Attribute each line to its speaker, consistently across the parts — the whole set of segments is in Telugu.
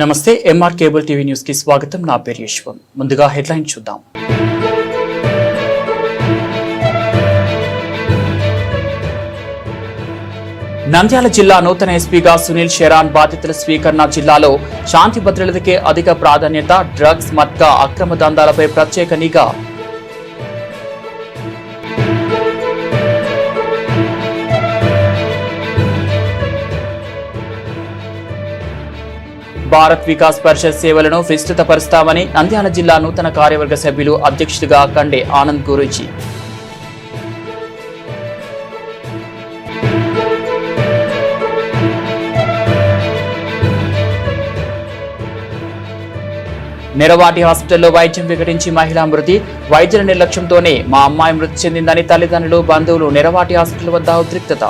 Speaker 1: నమస్తే ఎంఆర్ కేబుల్ టీవీ న్యూస్కి స్వాగతం. నా పేరు యశ్వం. ముందుగా హెడ్లైన్ చూద్దాం. నంద్యాల జిల్లా నూతన ఎస్పీగా సునీల్ షెరాన్ బాధితుల స్వీకరణ జిల్లాలో శాంతి భద్రతకే అధిక ప్రాధాన్యత డ్రగ్స్ మత్క అక్రమ దందాలపై ప్రత్యేక నిఘా భారత్ వికాస్ పరిషత్ సేవలను విస్తృతపరుస్తామని నంద్యాల జిల్లా నూతన కార్యవర్గ సభ్యులు అధ్యక్షుడిగా కండే ఆనంద్ గురూజీ. నిరవాటి హాస్పిటల్లో వైద్యం వికటించి మహిళా మృతి వైద్యుల నిర్లక్ష్యంతోనే మా అమ్మాయి మృతి చెందిందని తల్లిదండ్రులు బంధువులు నిరవాటి హాస్పిటల్ వద్ద ఉద్రిక్తత.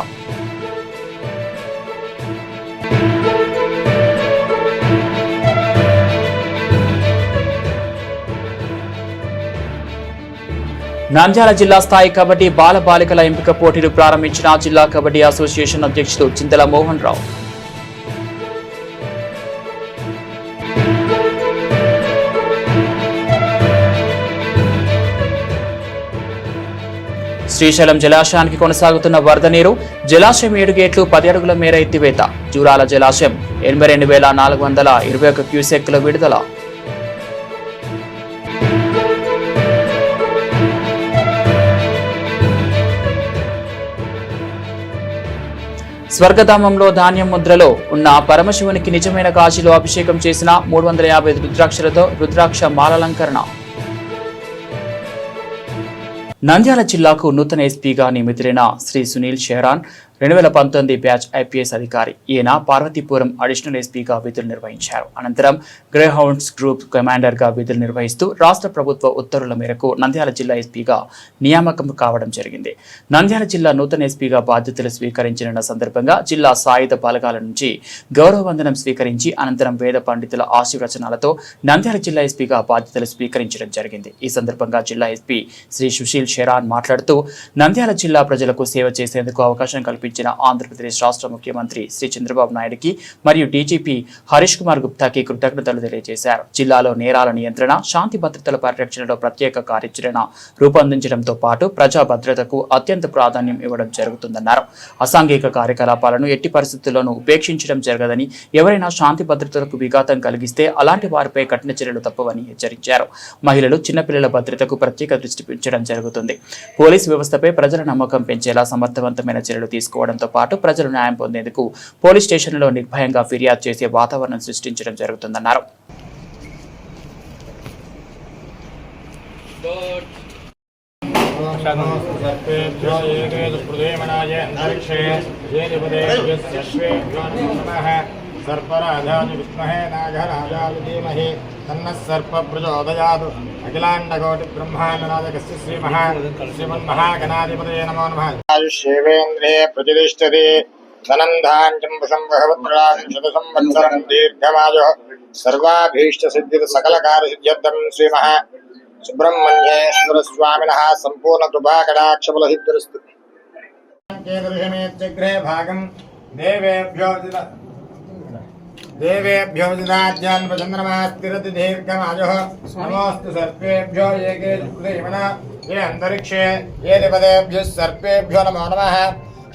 Speaker 1: నంద్యాల జిల్లా స్థాయి కబడ్డీ బాల బాలికల ఎంపిక పోటీలు ప్రారంభించిన జిల్లా కబడ్డీ అసోసియేషన్ అధ్యక్షుడు చింతల మోహన్ రావు. శ్రీశైలం జలాశయానికి కొనసాగుతున్న వరద నీరు జలాశయం ఏడు గేట్లు పది అడుగుల మేర ఎత్తివేత. జూరాల జలాశయం ఎనభై రెండు వేల నాలుగు వందల ఇరవై ఒక క్యూసెక్ల విడుదల. స్వర్గధామంలో ధాన్యం ముద్రలో ఉన్న పరమశివునికి నిజమైన కాశీలో అభిషేకం చేసిన మూడు వందల యాభై ఐదు రుద్రాక్షలతో రుద్రాక్ష మాలలంకరణ. నంద్యాల జిల్లాకు నూతన ఎస్పీగా నియమితులైన శ్రీ సునీల్ షెహరాన్ రెండు వేల పంతొమ్మిది బ్యాచ్ ఐపీఎస్ అధికారి ఈయన పార్వతీపురం అడిషనల్ ఎస్పీగా విధులు నిర్వహించారు. అనంతరం గ్రేహౌండ్స్ గ్రూప్ కమాండర్గా విధులు నిర్వహిస్తూ రాష్ట్ర ప్రభుత్వ ఉత్తర్వుల మేరకు నంద్యాల జిల్లా ఎస్పీగా నియామకం కావడం జరిగింది. నంద్యాల జిల్లా నూతన ఎస్పీగా బాధ్యతలు స్వీకరించిన సందర్భంగా జిల్లా సాయుధ బలగాల నుంచి గౌరవ వందనం స్వీకరించి అనంతరం వేద పండితుల ఆశీర్వచనాలతో నంద్యాల జిల్లా ఎస్పీగా బాధ్యతలు స్వీకరించడం జరిగింది. ఈ సందర్భంగా జిల్లా ఎస్పీ శ్రీ సుశీల్ షెరాన్ మాట్లాడుతూ నంద్యాల జిల్లా ప్రజలకు సేవ చేసేందుకు అవకాశం కల్పించిన ఆంధ్రప్రదేశ్ రాష్ట్ర ముఖ్యమంత్రి శ్రీ చంద్రబాబు నాయుడుకి మరియు డీజీపీ హరీష్ కుమార్ గుప్తాకి కృతజ్ఞతలు తెలియజేశారు. జిల్లాలో నేరాల నియంత్రణ శాంతి భద్రతల పరిరక్షణలో ప్రత్యేక కార్యాచరణ రూపొందించడంతో పాటు ప్రజా భద్రతకు అత్యంత ప్రాధాన్యం ఇవ్వడం జరుగుతుందన్నారు. అసాంఘిక కార్యకలాపాలను ఎట్టి పరిస్థితుల్లోనూ ఉపేక్షించడం జరగదని ఎవరైనా శాంతి భద్రతలకు విఘాతం కలిగిస్తే అలాంటి వారిపై కఠిన చర్యలు తప్పవని హెచ్చరించారు. మహిళలు చిన్నపిల్లల భద్రతకు ప్రత్యేక దృష్టి పెంచడం జరుగుతుంది. పోలీసు వ్యవస్థపై ప్రజల నమ్మకం పెంచేలా సమర్థవంతమైన చర్యలు తీసుకు తీసుకోవడంతో పాటు ప్రజలు న్యాయం పొందేందుకు పోలీస్ స్టేషన్లలో నిర్భయంగా ఫిర్యాదు చేసే వాతావరణం సృష్టించడం జరుగుతుందన్నారు
Speaker 2: सर्पेभ्यो एकेतुप्रदेमनाय अन्तरिक्षे येदिपदेभ्यस्यश्वेभ्यो नमो नमः सर्पराजाज विष्महे नागराजाज धीमहि तन्नः सर्पप्रचोदयात्। अखिलाण्डकोटिब्रह्माण्डनादकस्य श्रीमः श्रीमन्महागणाधिपतये नमो नमः। शिवेन्द्रिये प्रतिष्ठति। धनन्धाञ्चम्बुषं वहवत्राशतसंवत्सरं दीर्घमायुः। सर्वाभीष्टसिद्धिर्सकलकार्यसिद्ध्यर्थं श्रीमः सुब्रह्मण्येश्वरस्वामिनः सम्पूर्णकृपाकटाक्षबलहिद्वरस्तु कीदृशमेत्यग्रे भागं देवेभ्यो देवेभ्यो दिदाज्ञान्वचन्द्रमास्तिरति दीर्घमायुः नमोऽस्तु सर्पेभ्यो ये केन ये अन्तरिक्षे ये दिपदेभ्यः सर्पेभ्यो नमो नमः।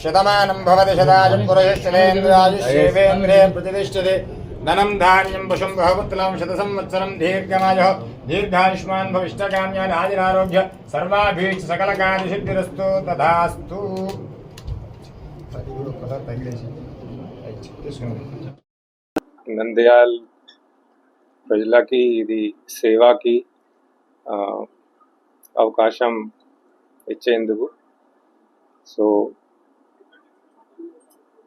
Speaker 2: शतमानं भवति शतायुः पुरुषश्चलेन्द्रायुष्येवेन्द्रे प्रतिष्ठति। धनं धान्यं पशुं बहुपुत्रं शतसंवत्सरं दीर्घमायुः दीर्घायुष्मान् भविष्यकाम्यान् आयुरारोग्य सर्वाभीष्ट सकलकार्यसिद्धिरस्तु तथास्तु।
Speaker 3: నంద్యాల్ ప్రజలకి ఇది సేవాకి ఆ, అవకాశం ఇచ్చేందుకు so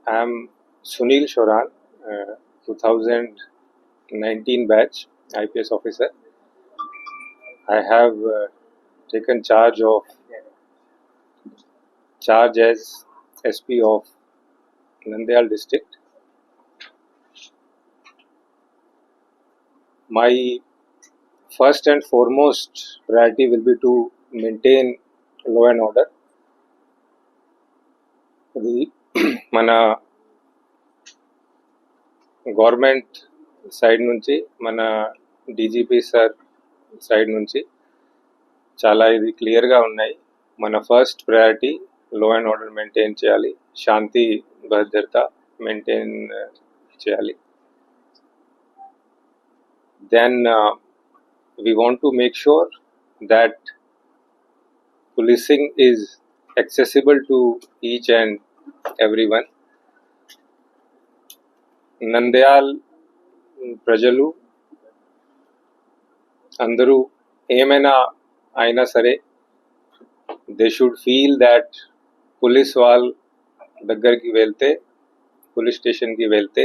Speaker 3: I'm Sunil Shoran two thousand nineteen batch IPS officer I have taken charge of charge as SP of Nandyal district. My first and foremost priority will be to maintain law and order. అది మన గవర్నమెంట్ సైడ్ నుంచి మన డీజీపీ సార్ సైడ్ నుంచి చాలా ఇది క్లియర్గా ఉన్నాయి మన first priority law and order maintain చేయాలి శాంతి భద్రత మెయింటైన్ చేయాలి then we want to make sure that policing is accessible to each and everyone. Nandyal ప్రజలు అందరూ ఏమైనా అయినా సరే they should feel that police వాళ్ళ దగ్గరికి వెళ్తే పోలీస్ స్టేషన్కి వెళ్తే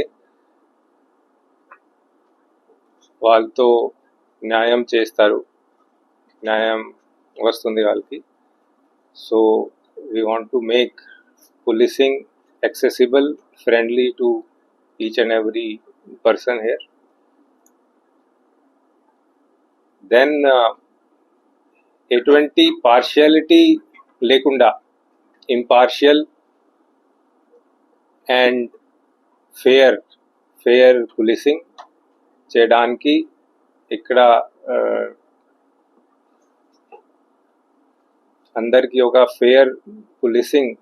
Speaker 3: వాళ్ళతో న్యాయం చేస్తారు. న్యాయం వస్తుంది వాళ్ళకి. So we want to make policing accessible friendly to each and every person here. Then ఎటువంటి పార్షియాలిటీ లేకుండా impartial and fair fair policing చేయడానికి ఇక్కడ అందరికీ ఒక ఫేర్ పోలీసింగ్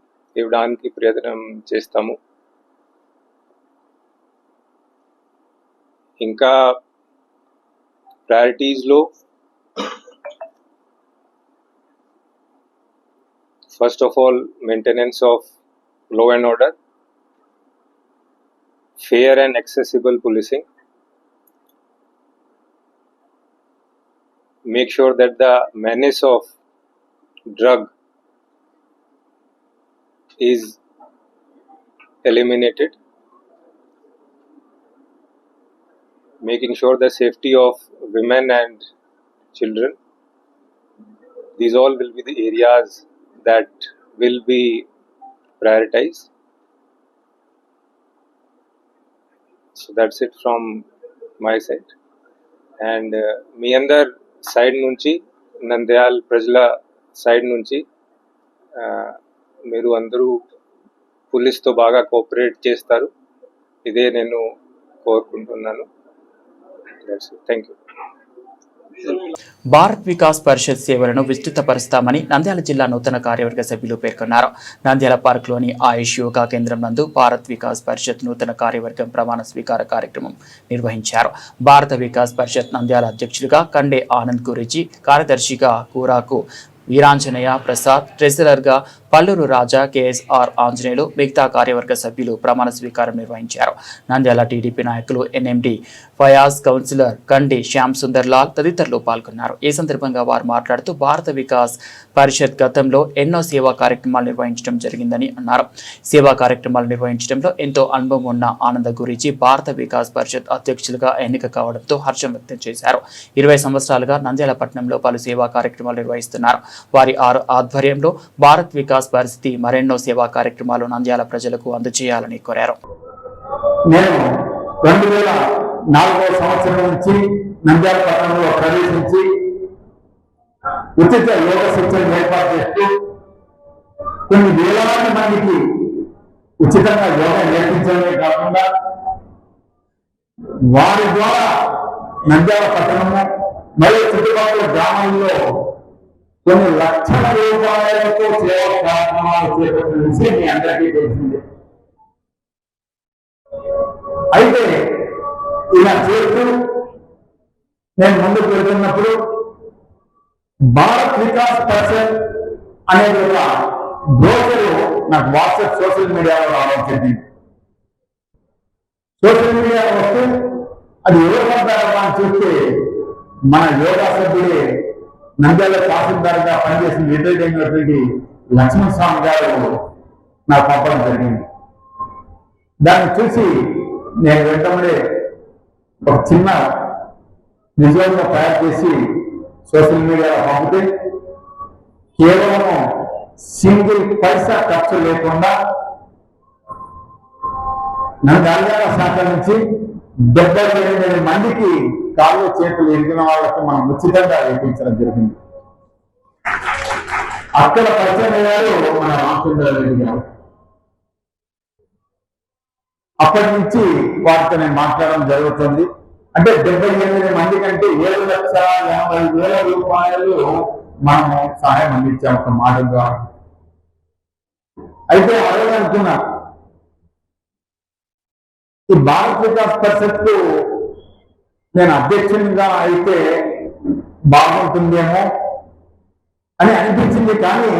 Speaker 3: ఇవ్వడానికి ప్రయత్నం చేస్తాము. ఇంకా ప్రయారిటీస్లో first of all maintenance of law and order, fair and accessible policing, make sure that the menace of drug is eliminated. Making sure the safety of women and children. These all will be the areas that will be prioritized. So that's it from my side. And uh, side నుంచి నంద్యాల ప్రజల సైడ్ నుంచి మీరు అందరూ పోలీస్తో బాగా కోఆపరేట్ చేస్తారు. ఇదే నేను కోరుకుంటున్నాను. థ్యాంక్ యూ
Speaker 1: భారత్ వికాస్ పరిషత్ సేవలను విస్తృతపరుస్తామని నంద్యాల జిల్లా నూతన కార్యవర్గ సభ్యులు పేర్కొన్నారు. నంద్యాల పార్క్లోని ఆయుష్ యోగా కేంద్రం నందు భారత్ వికాస్ పరిషత్ నూతన కార్యవర్గం ప్రమాణ స్వీకార కార్యక్రమం నిర్వహించారు. భారత వికాస్ పరిషత్ నంద్యాల అధ్యక్షులుగా కండే ఆనంద్ గురించి కార్యదర్శిగా కూరాకు వీరాంజనేయ ప్రసాద్ ట్రెజరర్గా పల్లూరు రాజా కేఎస్ఆర్ ఆంజనేయులు మిగతా కార్యవర్గ సభ్యులు ప్రమాణ స్వీకారం నిర్వహించారు. నంద్యాల టీడీపీ నాయకులు ఎన్ఎండి ఫయాజ్ కౌన్సిలర్ కండి శ్యామ్ సుందర్ లాల్ తదితరులు పాల్గొన్నారు. ఈ సందర్భంగా వారు మాట్లాడుతూ భారత వికాస్ పరిషత్ గతంలో ఎన్నో సేవా కార్యక్రమాలు నిర్వహించడం జరిగిందని అన్నారు. సేవా కార్యక్రమాలు నిర్వహించడంలో ఎంతో అనుభవం ఉన్న ఆనంద గురించి భారత వికాస్ పరిషత్ అధ్యక్షులుగా ఎన్నిక కావడంతో హర్షం వ్యక్తం చేశారు. ఇరవై సంవత్సరాలుగా నంద్యాల పట్టణంలో పలు సేవా కార్యక్రమాలు నిర్వహిస్తున్నారు. వారి ఆధ్వర్యంలో భారత్ వికాస్ పరిస్థితి మరెన్నో సేవా కార్యక్రమాలు నంద్యాల ప్రజలకు అందజేయాలని కోరారు.
Speaker 4: నేను రెండు వేల నాలుగవ సంవత్సరం నుంచి నంద్యాల పట్టణంలో ప్రవేశించి ఉచిత యోగ శిక్షణ ఏర్పాటు చేస్తూ కొన్ని వేలాది మందికి ఉచితంగా యోగా నేర్పించడమే కాకుండా వారి ద్వారా నంద్యాల పట్టణము మరియు చుట్టుపక్కల గ్రామాల్లో కొన్ని లక్షల రూపాయలతో సేవా కార్యక్రమాలు చేపట్టిన విషయం మీ అందరికీ తెలిసిందే అయితే ఇలా చేస్తూ నేను ముందుకు వెళ్తున్నప్పుడు భారత్ వికాస్ పర్సన్ అనేది ఒక బ్రోకరు నాకు వాట్సాప్ సోషల్ మీడియాలో రావడం జరిగింది. సోషల్ మీడియాలో వస్తే అది ఎవరు పంపారో అని చూస్తే మన యోగా సభ్యుడే నంద్యాల తహసీల్దార్గా పనిచేసిన రిటైర్ అయినటువంటి లక్ష్మణ స్వామి గారు నాకు పంపడం జరిగింది. దాన్ని చూసి నేను వెంటనే ఒక చిన్న నిజంగా తయారు చేసి సోషల్ మీడియాలో పంపితే కేవలం సింగిల్ పైసా ఖర్చు లేకుండా నన్ను నంద్యాల శాఖ నుంచి డెబ్బై ఎనిమిది మందికి కాళ్ళు చేతులు ఎరిగిన వాళ్ళకి మనం ఉచితంగా వేయించడం జరిగింది. అక్కడ పరిచయం అయ్యారు మన రామచంద్రరావు రెడ్డి గారు. అప్పటి నుంచి వారితో నేను మాట్లాడడం జరుగుతుంది. అంటే డెబ్బై ఎనిమిది మంది కంటే ఏడు లక్షల యాభై వేల రూపాయలు మనము సహాయం అందించాం ఒక మాట ద్వారా. అయితే అదే ఈ భారత్ వికాస్ పరిషత్ నేను అధ్యక్షునిగా అయితే బాగుంటుందేమో అని అనిపించింది కానీ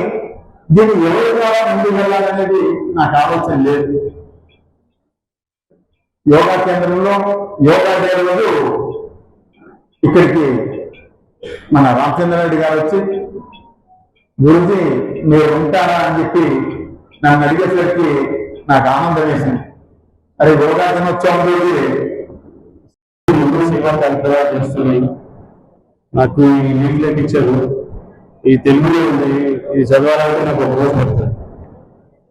Speaker 4: దీన్ని ఎవరి ద్వారా ముందుకు వెళ్ళాలనేది నాకు ఆలోచన లేదు. యోగా కేంద్రంలో యోగా డే రోజు ఇక్కడికి మన రామచంద్ర రెడ్డి గారు వచ్చి గురించి మీరు ఉంటారా? అని చెప్పి నన్ను అడిగేసరికి నాకు ఆనందం వేసింది. అరే యోగా దినోత్సవం రోజు
Speaker 5: ముందు సేవా కార్యక్రమాలు చేస్తున్నాయి నాకు ఈ లీఫ్లెట్ ఇచ్చారు. ఈ తెలుగులో ఉంది. ఇది చదవాలంటే నాకు ఒక రోజు పడుతుంది.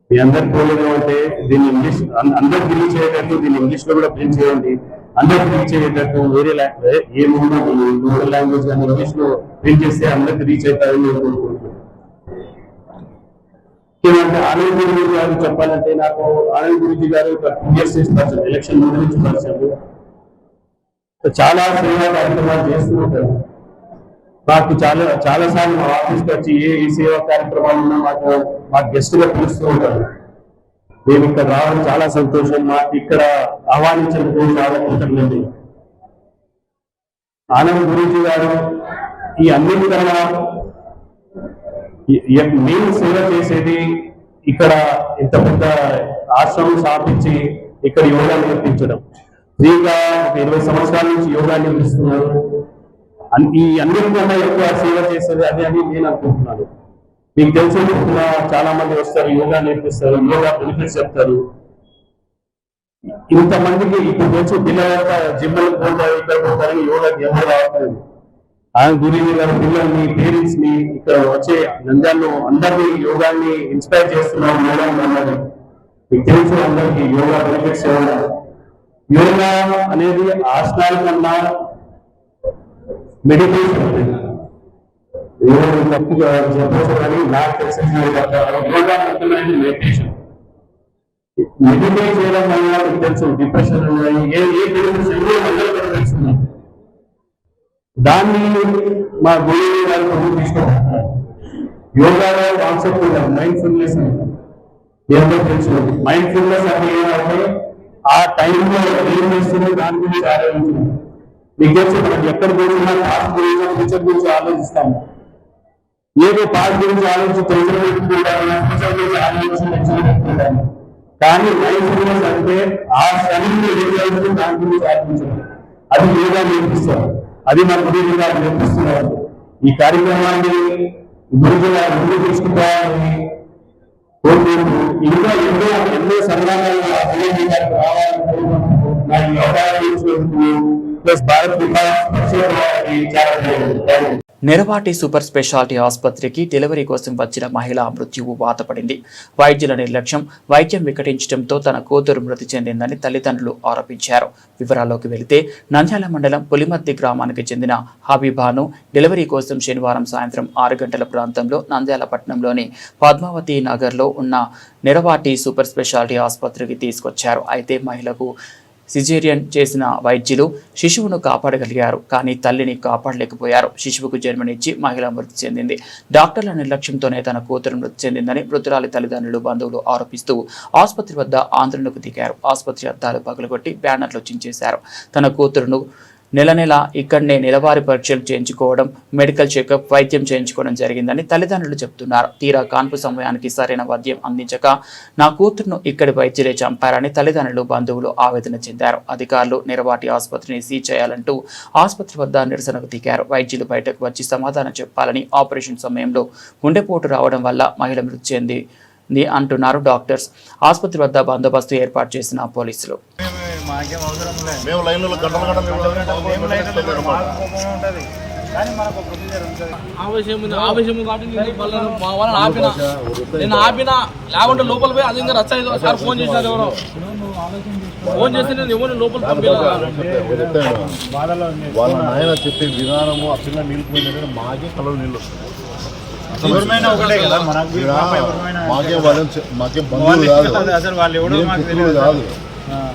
Speaker 5: మీ అందరికి పోలేదు అంటే దీన్ని ఇంగ్లీష్ అందరికి రిలీజ్ చేయటట్టు దీన్ని ఇంగ్లీష్లో కూడా ప్రింట్ చేయండి. అందరికి రీచ్ అయ్యేటట్టు వేరే లాంగ్వేజ్ ఏ మూడు లాంగ్వేజ్ కానీ ఇంగ్లీష్లో ప్రింట్ చేస్తే అందరికి రీచ్ అవుతారని ఏంటంటే కోరుకుంటున్నాను ముఖ్యమంటే ఆనంద్ గురించి గారు చెప్పాలంటే నాకు ఆనంద్ గురించి గారు ఒక టూ ఇయర్స్ చేసి ఎలక్షన్ ముందు నుంచి పరిచయం చాలా సేవా కార్యక్రమాలు చేస్తూ ఉంటారు. మాకు చాలా చాలా సార్లు మా ఆఫీస్కి వచ్చి ఏ ఏ సేవా కార్యక్రమాలు ఉన్నా మాకు మా గెస్ట్గా పిలుస్తూ ఉంటారు. మేము ఇక్కడ రావడం చాలా సంతోషం. మాకు ఇక్కడ ఆహ్వానించినందుకు చాలా కృతజ్ఞతలు. ఆనంద్ గురించి గారు ఈ అన్నిటి కన్నా మేము సేవ చేసేది ఇక్కడ ఇంత పెద్ద ఆశ్రమం స్థాపించి ఇక్కడ యోగా నేర్పించడం. ఫ్రీగా ఒక ఇరవై సంవత్సరాల నుంచి యోగా నేర్పిస్తున్నారు. ఈ అన్నిటికన్నా ఎక్కువ సేవ చేసేది అది అని నేను అనుకుంటున్నాను. మీకు తెలిసి చాలా మంది వస్తారు యోగా నేర్పిస్తారు యోగా బెనిఫిట్స్ చెప్తారు. ఇంతమందికి ఇప్పుడు తెలుసు పిల్లలంతా జిమ్మలకు పోతారు ఇక్కడ పోతారని యోగా ఎవరు రావట్లేదు. ఆయన గురించి గారు పిల్లల్ని పేరెంట్స్ని ఇక్కడ వచ్చే నంద్యాలను అందరినీ యోగాన్ని ఇన్స్పైర్ చేస్తున్నాం మేడం అన్నది మీకు తెలుసు అందరికి యోగా బెనిఫిట్స్ ఏమన్నా యోగా అనేది ఆసనాల కన్నా మెడిటేషన్ ఎవరు తప్పుగా చెప్పచ్చు కానీ నాకు తెలిసిన యోగా మొత్తమైనది మెడిటేషన్ మెడిటేట్ చేయడం వల్ల మీకు తెలుసు డిప్రెషన్ ఉన్నాయి ఏ ఏ బెనిఫిట్స్ ఎన్నో అందరూ కూడా తెలుసుకున్నాం దాన్ని మా గురువు గారు ముందుకు తీసుకుంటారు యోగాలో కాన్సెప్ట్ ఉంటుంది మైండ్ ఫుల్నెస్ ఏంటో తెలుసు మైండ్ ఫుల్నెస్ అంటే ఏమంటే ఆ టైంలో ఏం చేస్తుంది దాని గురించి ఆలోచించడం మీకు తెలుసు మనం ఎక్కడ కూర్చున్నా పాస్ట్ గురించి ఫ్యూచర్ గురించి ఆలోచిస్తాము ఏదో పాస్ట్ గురించి ఆలోచించి తొందర పెట్టుకుంటాము ఫ్యూచర్ గురించి ఆలోచించి టెన్షన్ పెట్టుకుంటాము కానీ మైండ్ ఫుల్నెస్ అంటే ఆ క్షణంలో ఏం జరుగుతుందో దాని గురించి ఆలోచించడం అది యోగా నేర్పిస్తారు అది మన గురువు గారు నేర్పిస్తున్నారు. ఈ కార్యక్రమాన్ని గురువు గారు ముందు తీసుకుంటారని కోరుకుంటూ ఇంకా ఎన్నో ఎన్నో సంగ్రామాలు రావాలని ప్లస్ భారత్ వికాస్ చాలా
Speaker 1: నెరవాటి సూపర్ స్పెషాలిటీ ఆసుపత్రికి డెలివరీ కోసం వచ్చిన మహిళ మృత్యువు బాధపడింది వైద్యుల నిర్లక్ష్యం వైద్యం వికటించడంతో తన కూతురు మృతి చెందిందని తల్లిదండ్రులు ఆరోపించారు. వివరాల్లోకి వెళితే నంద్యాల మండలం పులిమర్తి గ్రామానికి చెందిన హబీబాను డెలివరీ కోసం శనివారం సాయంత్రం ఆరు గంటల ప్రాంతంలో నంద్యాల పట్టణంలోని పద్మావతి నగర్లో ఉన్న నెరవాటి సూపర్ స్పెషాలిటీ ఆసుపత్రికి తీసుకొచ్చారు. అయితే మహిళకు సిజేరియన్ చేసిన వైద్యులు శిశువును కాపాడగలిగారు కానీ తల్లిని కాపాడలేకపోయారు. శిశువుకు జన్మనిచ్చి మహిళ మృతి చెందింది. డాక్టర్ల నిర్లక్ష్యంతోనే తన కూతురు మృతి చెందిందని మృతురాలి తల్లిదండ్రులు బంధువులు ఆరోపిస్తూ ఆసుపత్రి వద్ద ఆందోళనకు దిగారు. ఆసుపత్రి అద్దాలు పగలగొట్టి బ్యానర్లు చించేశారు. తన కూతురును నెల నెల ఇక్కడనే నెలవారీ పరీక్షలు చేయించుకోవడం మెడికల్ చెకప్ వైద్యం చేయించుకోవడం జరిగిందని తల్లిదండ్రులు చెబుతున్నారు తీరా కాన్పు సమయానికి సరైన వైద్యం అందించక నా కూతురును ఇక్కడి వైద్యులే చంపారని తల్లిదండ్రులు బంధువులు ఆవేదన చెందారు. అధికారులు నిరవాటి ఆసుపత్రిని సీజ్ చేయాలంటూ ఆసుపత్రి వద్ద నిరసనకు దిగారు. వైద్యులు బయటకు వచ్చి సమాధానం చెప్పాలని ఆపరేషన్ సమయంలో గుండెపోటు రావడం వల్ల మహిళ మృతి చెంది అంటున్నారు డాక్టర్స్. ఆసుపత్రి వద్ద బందోబస్తు ఏర్పాటు చేసిన పోలీసులు.
Speaker 6: మేము లైన్లో గంటలు గంటలు
Speaker 7: ఆవేశం ఉంది ఆవేశం ఉంది కాబట్టి నేను వాళ్ళని మా వాళ్ళని ఆపిన. నేను ఆపిన లేకుంటే లోపల పోయి అది ఇంకా రచ్చ. సార్ ఫోన్ చేశారు ఎవరో. ఫోన్ చేస్తే నేను ఎవరిని లోపల
Speaker 6: వాళ్ళ నాయన చెప్పే విధానము పిల్ల నీళ్ళు పోయిందంటే మాకే కలలు నీళ్ళు.
Speaker 8: మనకు
Speaker 6: మాకే వాళ్ళని మాకే బంధువులు కాదు.
Speaker 8: అసలు వాళ్ళు ఎవడో మాకు తెలియదు.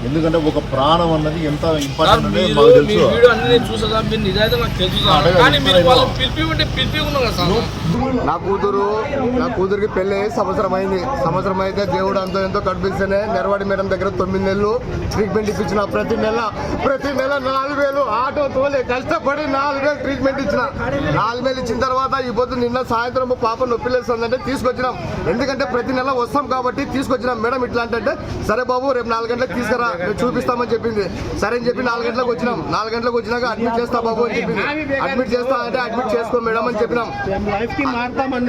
Speaker 6: ఎందుకంటే ఒక ప్రాణం అన్నది ఎంత ఇంపార్టెంట్ అనేది మాకు తెలుసు.
Speaker 9: నా కూతురు నా కూతురికి అయ్యి సంవత్సరం అయింది. సంవత్సరం అయితే దేవుడు అంతో ఎంతో కనిపిస్తేనే నెరవాడి మేడం దగ్గర తొమ్మిది నెలలు ట్రీట్మెంట్ ఇప్పించిన ప్రతి నెల ప్రతి నెల నాలుగు వేలు ఆటో తోలే కష్టపడి నాలుగు వేలు ట్రీట్మెంట్ ఇచ్చిన. నాలుగు వేలు ఇచ్చిన తర్వాత ఈ పొద్దు నిన్న సాయంత్రం పాప నొప్పి లేస్తుందంటే తీసుకొచ్చినాం. ఎందుకంటే ప్రతి నెల వస్తాం కాబట్టి తీసుకొచ్చినాం. మేడం ఇట్లా అంటే సరే బాబు రేపు నాలుగు గంటలకు తీసుకురా మేము చూపిస్తామని చెప్పింది. సరే అని చెప్పి నాలుగు గంటలకు వచ్చినాం. నాలుగు గంటలకు వచ్చినాక అడ్మిట్ చేస్తా బాబు అని చెప్పింది. అడ్మిట్ చేస్తా అంటే అడ్మిట్ చేసుకో మేడం అని చెప్పినాం.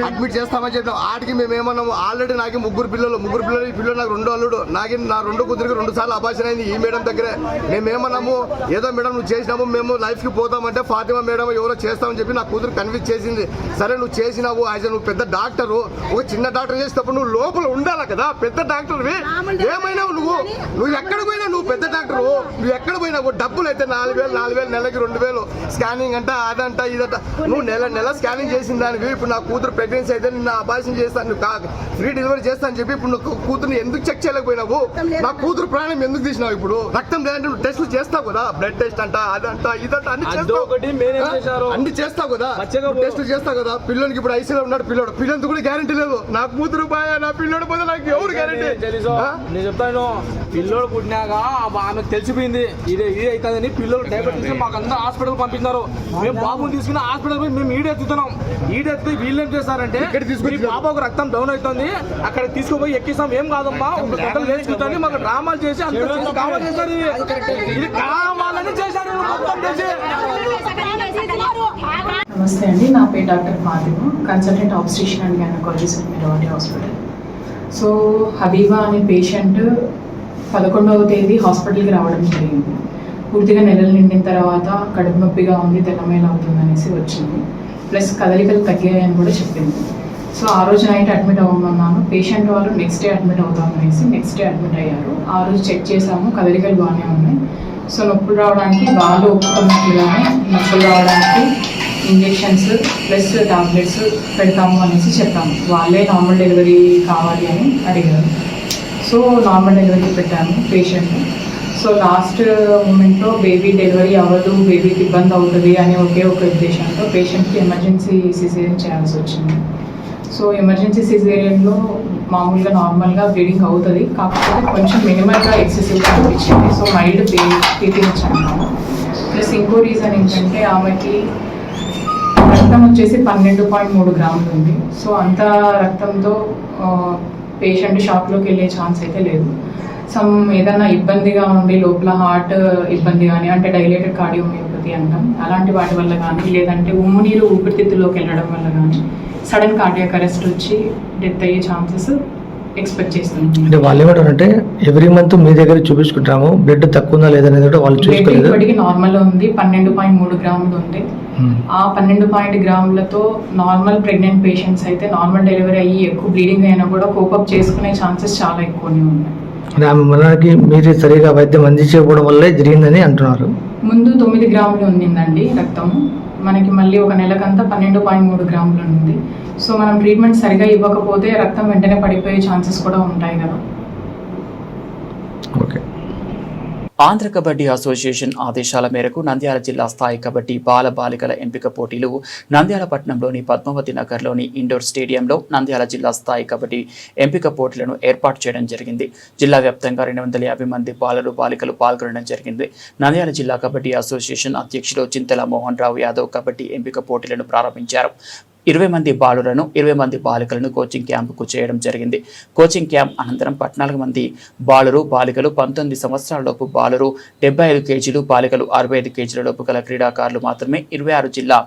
Speaker 9: అడ్మిట్ చేస్తామని చెప్పినాం. ఆడికి మేము ఏమన్నాము? ఆల్రెడీ నాకు ముగ్గురు పిల్లలు ముగ్గురు పిల్లలు ఈ పిల్లలు నాకు రెండో అల్లుడు. నాకు నా రెండు కూతురికి రెండు సార్లు అభాషణ అయింది ఈ మేడం దగ్గరే. మేము ఏమన్నాము? ఏదో మేడం నువ్వు చేసినాము మేము లైఫ్కి పోతామంటే ఫాతిమా మేడం ఎవరో చేస్తామని చెప్పి నా కూతురు కన్విన్స్ చేసింది. సరే నువ్వు చేసినావు. యాజ్ నువ్వు పెద్ద డాక్టరు ఒక చిన్న డాక్టర్ చేసేటప్పుడు నువ్వు లోపల ఉండాలి కదా? పెద్ద డాక్టర్వి ఏమైనావు నువ్వు? నువ్వు ఎక్కడ పోయినా నువ్వు పెద్ద డాక్టర్ నువ్వు ఎక్కడ పోయినావు డబ్బులు అయితే నాలుగు వేలు నాలుగు వేలు నెలకి రెండు వేలు స్కానింగ్ అంట అదంట ఇదంట. నువ్వు నెల నెల స్కానింగ్ చేసిన దానివి ఇప్పుడు నా కూతురు ప్రెగ్నెన్సీ అయితే నిన్న అబార్షన్ చేస్తాను నువ్వు కా ఫ్రీ డెలివరీ చేస్తా అని చెప్పి ఇప్పుడు నువ్వు కూతురుని ఎందుకు చెక్ చేయలేకపోయినావు? నా కూతురు ప్రాణం ఎందుకు తీసినావు ఇప్పుడు? రక్తం లేదంటే నువ్వు టెస్ట్లు చేస్తావు కదా? బ్లడ్ టెస్ట్ అంట అదంట ఇదంట అన్ని చేస్తావు? అన్ని చేస్తావు కదా. టెస్ట్ చేస్తావు కదా? పిల్లోనికి ఇప్పుడు ఐసీలో ఉన్నాడు పిల్లోడు. పిల్లలతో కూడా గ్యారంటీ లేదు. నా కూతురు బాయ్ నా పిల్లోడు పోతే నాకు ఎవరు గ్యారంటీ
Speaker 7: నేను చెప్తాను పిల్లోడు పుట్టినాక ఆమెకు తెలిసిపోయింది. ఇదే ఇది అవుతుందని పిల్లలు తీసుకుని మాకు అందరూ హాస్పిటల్ పంపించినారు మేము బాబుని తీసుకుని హాస్పిటల్ పోయి మేము ఈడెత్తుతున్నాం ఈడెత్తి వీళ్ళు ఏం చేస్తారంటే
Speaker 9: ఇక్కడ
Speaker 7: మీ బాబుకు రక్తం డౌన్ అవుతుంది. అక్కడ తీసుకుపోయి ఎక్కిస్తాం. ఏం కాదమ్మా? ఒక గంటలు వేసుకుంటాను మాకు డ్రామాలు చేసి అంత కావాలి చేశారు. ఇది. కావాలని చేశారు వీళ్ళు మొత్తం చేసి.
Speaker 10: నమస్తే అండి. నా పేరు doctor Fatima consultant obstetrician and gynaecologist మిరవాటి hospital. So Habiba అనే పేషెంట్ పదకొండవ తేదీ హాస్పిటల్కి రావడం జరిగింది. పూర్తిగా నెలలు నిండిన తర్వాత కడుపు నొప్పిగా ఉంది తెల్లమేలు అవుతుంది అనేసి వచ్చింది. ప్లస్ కదలికలు తగ్గాయని కూడా చెప్పింది. సో ఆ రోజు నైట్ అడ్మిట్ అవ్వమన్నాను. పేషెంట్ వాళ్ళు నెక్స్ట్ డే అడ్మిట్ అవుతాం అనేసి నెక్స్ట్ డే అడ్మిట్ అయ్యారు. ఆ రోజు చెక్ చేసాము కదలికలు బాగానే ఉన్నాయి. సో నొప్పులు రావడానికి వాళ్ళు ఒప్పుకున్నట్లుగానే నొప్పులు రావడానికి ఇంజెక్షన్స్ ప్లస్ టాబ్లెట్స్ పెడతాము అనేసి చెప్పాము. వాళ్ళే నార్మల్ డెలివరీ కావాలి అని అడిగారు. సో నార్మల్ డెలివరీ పెట్టాము పేషెంట్ సో లాస్ట్ మూమెంట్లో బేబీ డెలివరీ అవ్వదు బేబీకి ఇబ్బంది అవుతుంది అనే ఒకే ఒక ఉద్దేశంతో పేషెంట్కి ఎమర్జెన్సీ సిజేరియన్ చేయాల్సి వచ్చింది. సో ఎమర్జెన్సీ సిజేరియన్లో మామూలుగా నార్మల్గా బ్లీడింగ్ అవుతుంది కాకపోతే కొంచెం మినిమల్గా ఎక్సెసివ్గా అనిపించింది సో మైల్డ్ పే పీపించాను ప్లస్ ఇంకో రీజన్ ఏంటంటే ఆమెకి రక్తం వచ్చేసి పన్నెండు పాయింట్ మూడు గ్రాములు ఉంది. సో అంత రక్తంతో పేషెంట్ షాప్లోకి వెళ్ళే ఛాన్స్ అయితే లేదు. సమ్ ఏదైనా ఇబ్బందిగా ఉండి లోపల హార్ట్ ఇబ్బంది కానీ అంటే డైలేటెడ్ కార్డియోమియోపతి అంటాం. అలాంటి వాటి వల్ల కానీ లేదంటే ఉమ్ము నీరు ఊపిరితిత్తులోకి వెళ్ళడం వల్ల కానీ సడన్ కార్డియాక్ అరెస్ట్ వచ్చి డెత్ అయ్యే ఛాన్సెస్ ఎక్స్పెక్ట్ చేస్తున్నాం
Speaker 11: అంటే వాళ్ళు ఏమంటారంటే ఎవ్రీ మంత్ మీ దగ్గర చూపించుకుంటాము బ్లడ్ తక్కువ ఉందా లేదనేది కూడా వాళ్ళు చూసుకోలేదు.
Speaker 10: ఇప్పటికీ నార్మల్ ఉంది పన్నెండు పాయింట్ మూడు గ్రాములు ఉంది.
Speaker 11: Hmm.
Speaker 10: ఆ పన్నెండు పాయింట్ గ్రాములతో నార్మల్ ప్రెగ్నెంట్ పేషెంట్స్ అయితే నార్మల్ డెలివరీ అయ్యి ఎక్కువ బ్లీడింగ్ అయినా కూడా కోపప్ చేసుకునే ఛాన్సెస్ చాలా ఎక్కువనే ఉన్నాయి.
Speaker 11: అంటే ఆమె మరణానికి మీరు సరిగా వైద్యం అందించకపోవడం వల్లే జరిగిందని అంటున్నారు.
Speaker 10: ముందు తొమ్మిది గ్రాములు ఉండిందండి రక్తము. మనకి మళ్ళీ ఒక నెలకంతా పన్నెండు పాయింట్ మూడు గ్రాములు ఉంది. సో మనం ట్రీట్మెంట్ సరిగా ఇవ్వకపోతే రక్తం వెంటనే పడిపోయే ఛాన్సెస్ కూడా ఉంటాయి కదా.
Speaker 11: ఓకే.
Speaker 1: ఆంధ్ర కబడ్డీ అసోసియేషన్ ఆదేశాల మేరకు నంద్యాల జిల్లా స్థాయి కబడ్డీ బాల బాలికల ఎంపిక పోటీలు నంద్యాల పట్టణంలోని పద్మావతి నగర్లోని ఇండోర్ స్టేడియంలో నంద్యాల జిల్లా స్థాయి కబడ్డీ ఎంపిక పోటీలను ఏర్పాటు చేయడం జరిగింది. జిల్లా వ్యాప్తంగా రెండు వందల యాభై మంది బాలలు బాలికలు పాల్గొనడం జరిగింది. నంద్యాల జిల్లా కబడ్డీ అసోసియేషన్ అధ్యక్షులు చింతల మోహన్ రావు యాదవ్ కబడ్డీ ఎంపిక పోటీలను ప్రారంభించారు. ఇరవై మంది బాలులను ఇరవై మంది బాలికలను కోచింగ్ క్యాంపుకు చేయడం జరిగింది. కోచింగ్ క్యాంప్ అనంతరం పద్నాలుగు మంది బాలురు బాలికలు పంతొమ్మిది సంవత్సరాలలోపు బాలురు డెబ్బై ఐదు కేజీలు బాలికలు అరవై ఐదు కేజీల లోపు గల క్రీడాకారులు మాత్రమే ఇరవై ఆరు జిల్లా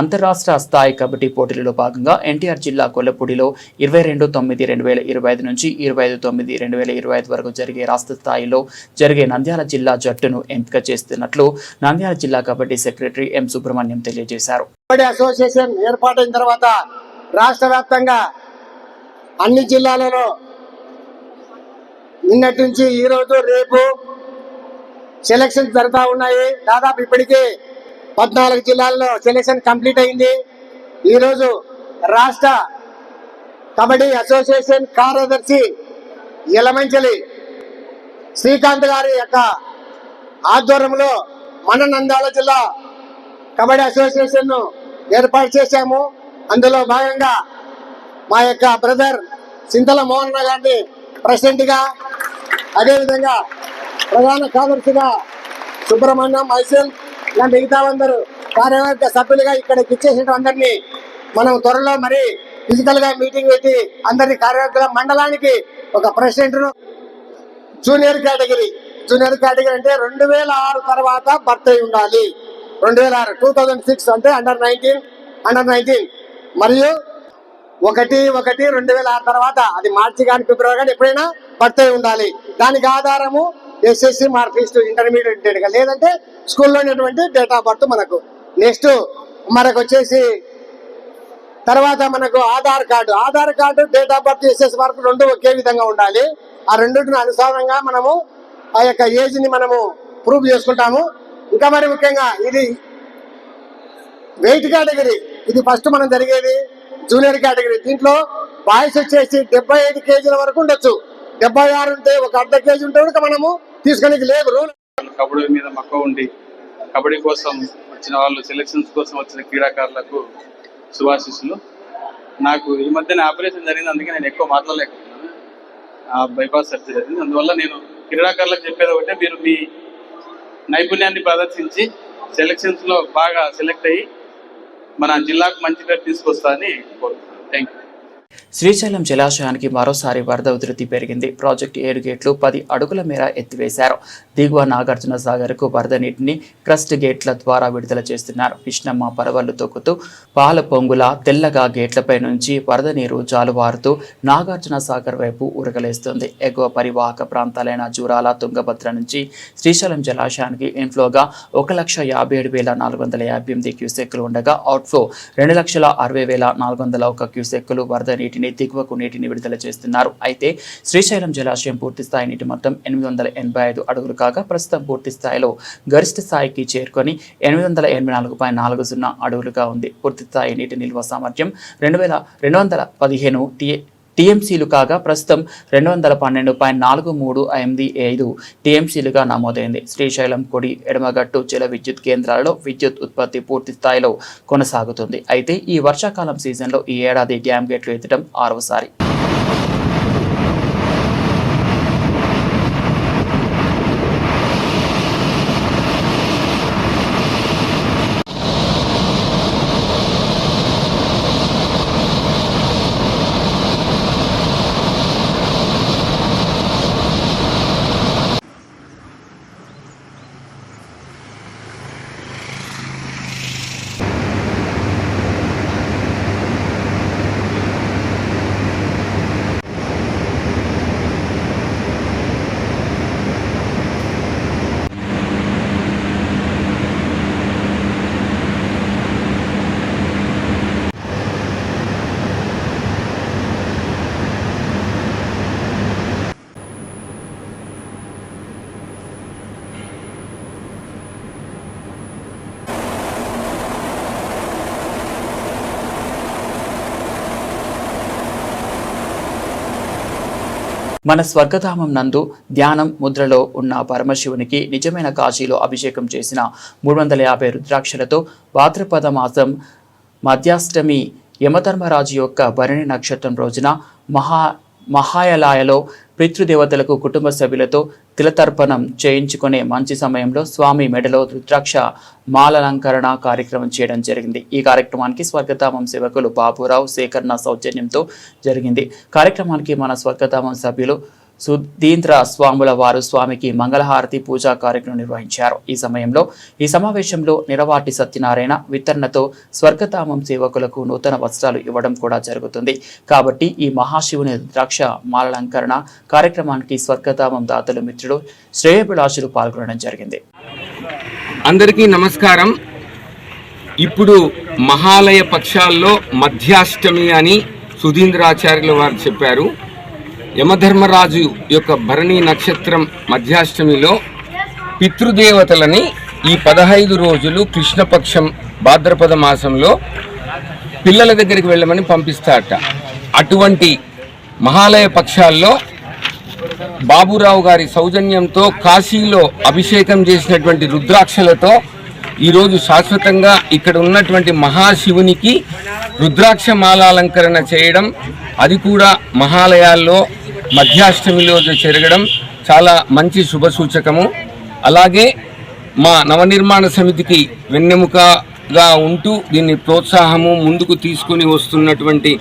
Speaker 1: అంతరాష్ట్ర స్థాయి కబడ్డీ పోటీలలో భాగంగా ఎన్టీఆర్ జిల్లా కొల్లపూడిలో ఇరవై రెండు తొమ్మిది రెండు వేల ఇరవై ఐదు నుంచి ఇరవై ఐదు తొమ్మిది రెండు వేల ఇరవై ఐదు వరకు జరిగే రాష్ట్ర స్థాయిలో జరిగే నంద్యాల జిల్లా జట్టును ఎంపిక చేస్తున్నట్లు నంద్యాల జిల్లా కబడ్డీ సెక్రటరీ ఎం సుబ్రహ్మణ్యం తెలియజేశారు.
Speaker 12: అసోసియేషన్ ఏర్పాటైన తర్వాత రాష్ట్ర వ్యాప్తంగా అన్ని జిల్లాలలో నిన్నటి నుంచి ఈ రోజు రేపు సెలక్షన్స్ జరుగుతూ ఉన్నాయి. దాదాపు ఇప్పటికే పద్నాలుగు జిల్లాల్లో సెలక్షన్ కంప్లీట్ అయింది. ఈరోజు రాష్ట్ర కబడ్డీ అసోసియేషన్ కార్యదర్శి ఎలమంచలి శ్రీకాంత్ గారి యొక్క ఆధ్వర్యంలో మన నంద్యాల జిల్లా కబడ్డీ అసోసియేషన్ను ఏర్పాటు చేశాము. అందులో భాగంగా మా యొక్క బ్రదర్ సింతల మోహన్ గారిని ప్రెసిడెంట్గా అదేవిధంగా ప్రధాన కార్యదర్శిగా సుబ్రహ్మణ్యం మైసెల్ మిగతా అందరూ కార్యవర్గ సభ్యులుగా ఇక్కడికి ఇచ్చేసిన అందరినీ మనం త్వరలో మరి ఫిజికల్గా మీటింగ్ పెట్టి అందరినీ కార్యవర్గుల మండలానికి ఒక president junior category junior category అంటే రెండు వేల ఆరు తర్వాత భర్త అయి ఉండాలి. రెండు వేల ఆరు టూ థౌజండ్ సిక్స్ అంటే అండర్ నైన్టీన్ అండర్ నైన్టీన్ మరియు ఒకటి ఒకటి రెండు వేల ఆరు తర్వాత అది మార్చి కానీ ఫిబ్రవరి కానీ ఎప్పుడైనా భర్త అయి ఉండాలి. దానికి ఆధారము ఎస్ఎస్సి మార్క్ లిస్ట్ ఇంటర్మీడియట్ డేట్గా లేదంటే స్కూల్లో ఉన్నటువంటి డేట్ ఆఫ్ బర్త్ మనకు నెక్స్ట్ మనకు వచ్చేసి తర్వాత మనకు Aadhaar card. Aadhaar card date of birth SS mark రెండు ఒకే విధంగా ఉండాలి. ఆ రెండింటిని అనుసారంగా మనము ఆ యొక్క ఏజ్ని మనము ప్రూవ్ చేసుకుంటాము. ఇంకా మరి ముఖ్యంగా ఇది వెయిట్ కేటగిరీ. ఇది ఫస్ట్ మనం జరిగేది జూనియర్ కేటగిరీ. దీంట్లో బాయ్స్ వచ్చేసి డెబ్బై ఐదు కేజీల వరకు ఉండొచ్చు. డెబ్బై ఆరు ఉంటే ఒక అర్ధ కేజీ ఉంటే కూడా మనము తీసుకునేది లేదు రూల్
Speaker 13: కబడ్డీ మీద మక్కువ ఉండి కబడ్డీ కోసం వచ్చిన వాళ్ళు సెలక్షన్స్ కోసం వచ్చిన క్రీడాకారులకు శుభాశిస్సులు. నాకు ఈ మధ్యన ఆపరేషన్ జరిగింది అందుకే నేను ఎక్కువ మాట్లాడలేకపోతున్నాను. ఆ బైపాస్ సర్జరీ జరిగింది. అందువల్ల నేను క్రీడాకారులకు చెప్పేది ఒకటే మీరు మీ నైపుణ్యాన్ని ప్రదర్శించి సెలక్షన్స్లో బాగా సెలెక్ట్ అయ్యి మన జిల్లాకు మంచి పేరు తీసుకొస్తా అని కోరుతున్నాను థ్యాంక్ యూ
Speaker 1: శ్రీశైలం జలాశయానికి మరోసారి వరద ఉధృతి పెరిగింది. ప్రాజెక్టు ఏడు గేట్లు పది అడుగుల మేర ఎత్తివేశారు. దిగువ నాగార్జున సాగర్కు వరద నీటిని క్రస్ట్ గేట్ల ద్వారా విడుదల చేస్తున్నారు. కృష్ణమ్మ పరవళ్ళు తొక్కుతూ పాల పొంగుల తెల్లగా గేట్లపై నుంచి వరద నీరు జాలువారుతూ నాగార్జున సాగర్ వైపు ఉరగలేస్తుంది ఎగువ పరివాహక ప్రాంతాలైన జూరాల తుంగభద్ర నుంచి శ్రీశైలం జలాశయానికి ఇన్ఫ్లోగా ఒక లక్ష యాభై ఏడు వేల నాలుగు వందల యాభై ఎనిమిది క్యూసెక్కులు ఉండగా అవుట్ఫ్లో రెండు లక్షల అరవై వేల నాలుగు వందల ఒక క్యూసెక్కులు వరద నీటిని దిగువకు నీటిని విడుదల చేస్తున్నారు. అయితే శ్రీశైలం జలాశయం పూర్తి స్థాయి నీటి మొత్తం ఎనిమిది వందల ఎనభై ఐదు అడుగులు కాగా ప్రస్తుతం పూర్తి స్థాయిలో గరిష్ట స్థాయికి చేరుకొని ఎనిమిది వందల ఎనభై నాలుగు పాయింట్ నాలుగు సున్నా అడుగులుగా ఉంది. పూర్తి స్థాయి నీటి నిల్వ సామర్థ్యం రెండు వేల రెండు వందల పదిహేను టీ టీఎంసీలు కాగా ప్రస్తుతం రెండు వందల పన్నెండు పాయింట్ నాలుగు మూడు ఎనిమిది ఐదు టీఎంసీలుగా నమోదైంది. శ్రీశైలం కొడి ఎడమగట్టు జల విద్యుత్ కేంద్రాలలో విద్యుత్ ఉత్పత్తి పూర్తి స్థాయిలో కొనసాగుతుంది. అయితే ఈ వర్షాకాలం సీజన్లో ఈ ఏడాది డ్యామ్ గేట్లు ఎత్తడం ఆరవసారి. మన స్వర్గధామం నందు ధ్యానం ముద్రలో ఉన్న పరమశివునికి నిజమైన కాశీలో అభిషేకం చేసిన మూడు వందల యాభై రుద్రాక్షలతో భాద్రపద మాసం మధ్యాష్టమి యమధర్మరాజు యొక్క భరణి నక్షత్రం రోజున మహా మహాయలాయలో పితృదేవతలకు కుటుంబ సభ్యులతో తిలతర్పణం చేయించుకునే మంచి సమయంలో స్వామి మెడలో రుద్రాక్ష మాలలంకరణ కార్యక్రమం చేయడం జరిగింది. ఈ కార్యక్రమానికి స్వర్గధామం సేవకులు బాబురావు సేకరణ సౌజన్యంతో జరిగింది. కార్యక్రమానికి మన స్వర్గధామం సభ్యులు సుధీంద్ర స్వాముల వారు స్వామికి మంగళహారతి పూజా కార్యక్రమం నిర్వహించారు. ఈ సమయంలో ఈ సమావేశంలో నిరవాటి సత్యనారాయణ వితరణతో స్వర్గధామం సేవకులకు నూతన వస్త్రాలు ఇవ్వడం కూడా జరుగుతుంది. కాబట్టి ఈ మహాశివుని ద్రాక్ష మాలలంకరణ కార్యక్రమానికి స్వర్గధామం దాతలు మిత్రుడు శ్రేయభిలాషులు పాల్గొనడం జరిగింది.
Speaker 14: అందరికీ నమస్కారం. ఇప్పుడు మహాలయ పక్షాల్లో మధ్యాష్టమి అని సుధీంద్రాచార్యుల వారు చెప్పారు. యమధర్మరాజు యొక్క భరణి నక్షత్రం మధ్యాష్టమిలో పితృదేవతలని ఈ పదహైదు రోజులు కృష్ణపక్షం భాద్రపద మాసంలో పిల్లల దగ్గరికి వెళ్ళమని పంపిస్తారట. అటువంటి మహాలయ పక్షాల్లో బాబురావు గారి సౌజన్యంతో కాశీలో అభిషేకం చేసినటువంటి రుద్రాక్షలతో ఈరోజు శాశ్వతంగా ఇక్కడ ఉన్నటువంటి మహాశివునికి రుద్రాక్ష మాలాలంకరణ చేయడం అది కూడా మహాలయాల్లో మధ్యాష్టమిలో జరగడం చాలా మంచి శుభ సూచకము. అలాగే మా నవనిర్మాణ సమితికి వెన్నెముకగా ఉంటూ దీన్ని ప్రోత్సాహము ముందుకు తీసుకుని వస్తున్నటువంటి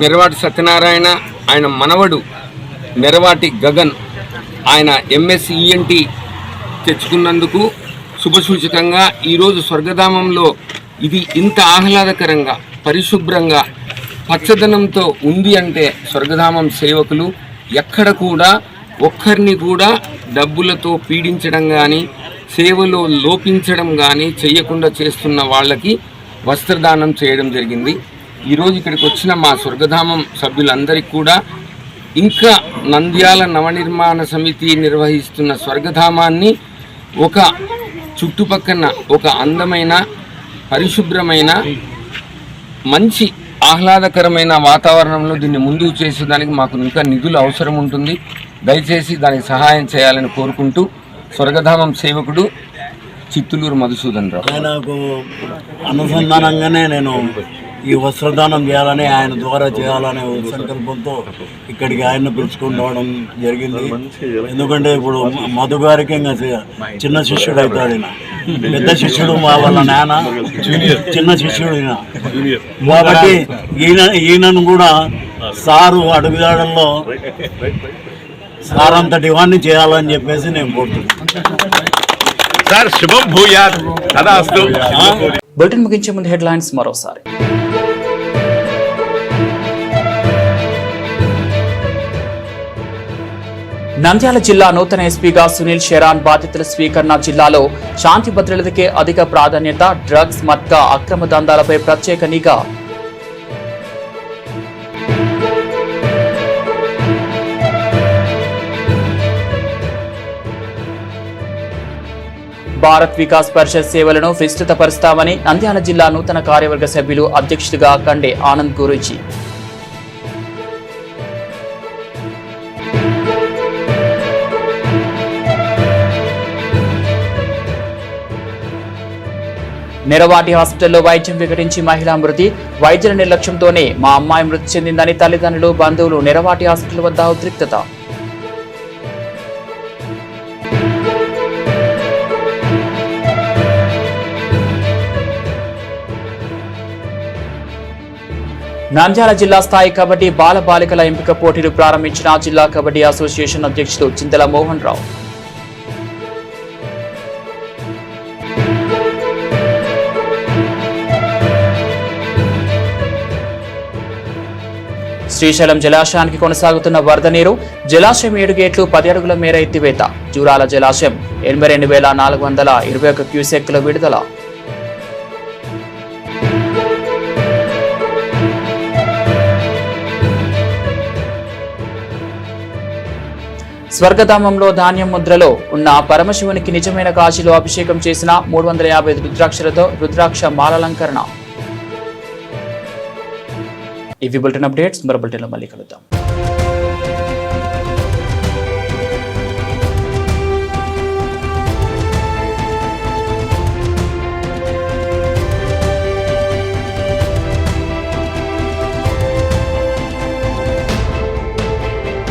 Speaker 14: నెరవాటి సత్యనారాయణ ఆయన మనవడు నెరవాటి గగన్ ఆయన ఎంఎస్ఈఎన్టీ తెచ్చుకున్నందుకు శుభసూచకంగా ఈరోజు స్వర్గధామంలో ఇది ఇంత ఆహ్లాదకరంగా పరిశుభ్రంగా పచ్చదనంతో ఉంది అంటే స్వర్గధామం సేవకులు ఎక్కడ కూడా ఒక్కరిని కూడా డబ్బులతో పీడించడం కానీ సేవలో లోపించడం కానీ చేయకుండా చేస్తున్న వాళ్ళకి వస్త్రదానం చేయడం జరిగింది. ఈరోజు ఇక్కడికి వచ్చిన మా స్వర్గధామం సభ్యులందరికీ కూడా ఇంకా నంద్యాల నవనిర్మాణ సమితి నిర్వహిస్తున్న స్వర్గధామాన్ని ఒక చుట్టుపక్కన ఒక అందమైన పరిశుభ్రమైన మంచి ఆహ్లాదకరమైన వాతావరణంలో దీన్ని ముందుకు చేసేదానికి మాకు ఇంకా నిధులు అవసరం ఉంటుంది. దయచేసి దానికి సహాయం చేయాలని కోరుకుంటూ స్వర్గధామం సేవకుడు చిత్తులూరు మధుసూదన్ రావు.
Speaker 5: ఆయనకు అనుసంధానంగానే నేను ఈ వస్త్రదానం చేయాలని ఆయన ద్వారా చేయాలనే ఒక సంకల్పంతో ఇక్కడికి ఆయన పిలుచుకొని రావడం జరిగింది. ఎందుకంటే ఇప్పుడు మధు గారికి చిన్న శిష్యుడు అవుతాడు ఆయన పెద్ద శిష్యుడు మా వాళ్ళ నాన్న. చిన్న శిష్యుడు ఈయన కాబట్టి ఈయన ఈయనను కూడా సారు అడుగుదాడల్లో సార్ అంతటి వాడిని చేయాలని చెప్పేసి నేను కోరుతున్నాను.
Speaker 8: సార్ శుభం భూయాత్. తదాస్తు.
Speaker 1: బులెటిన్ ముగించే ముందు హెడ్లైన్స్ మరోసారి. నంద్యాల జిల్లా నూతన ఎస్పీగా సునీల్ షెరాన్ బాధితుల స్వీకరణ జిల్లాలో శాంతి భద్రతకే అధిక ప్రాధాన్యత డ్రగ్స్ మత్కా అక్రమ దందాలపై ప్రత్యేక నిఘా. భారత్ వికాస్ పరిషత్ సేవలను విస్తృతపరుస్తామని నంద్యాల జిల్లా నూతన కార్యవర్గ సభ్యులు అధ్యక్షుడిగా కండే ఆనంద్ గురూజీ. నెరవాటి హాస్పిటల్లో వైద్యం వికటించి మహిళా మృతి వైద్యుల నిర్లక్ష్యంతోనే మా అమ్మాయి మృతి చెందిందని తల్లిదండ్రులు బంధువులు నెరవాటి హాస్పిటల్ వద్ద ఉద్రిక్తత. నంద్యాల జిల్లా స్థాయి కబడ్డీ బాల బాలికల ఎంపిక పోటీలు ప్రారంభించిన జిల్లా కబడ్డీ అసోసియేషన్ అధ్యక్షుడు చింతల మోహన్ రావు. శ్రీశైలం జలాశయానికి కొనసాగుతున్న వరద నీరు జలాశయం ఏడు గేట్లు పది అడుగుల మేర ఎత్తివేత. జూరాల జలాశయం ఎనభై రెండు వేల నాలుగు వందల ఇరవై ఒక క్యూసెక్ల విడుదల. స్వర్గధామంలో ధాన్యం ముద్రలో ఉన్న పరమశివునికి నిజమైన కాశీలో అభిషేకం చేసిన మూడు వందల యాభై రుద్రాక్షలతో రుద్రాక్ష మాలలంకరణ. ఇవి బులెటిన్ అప్డేట్స్ మరో బులెటిన్లో మళ్ళీ కలుద్దాం.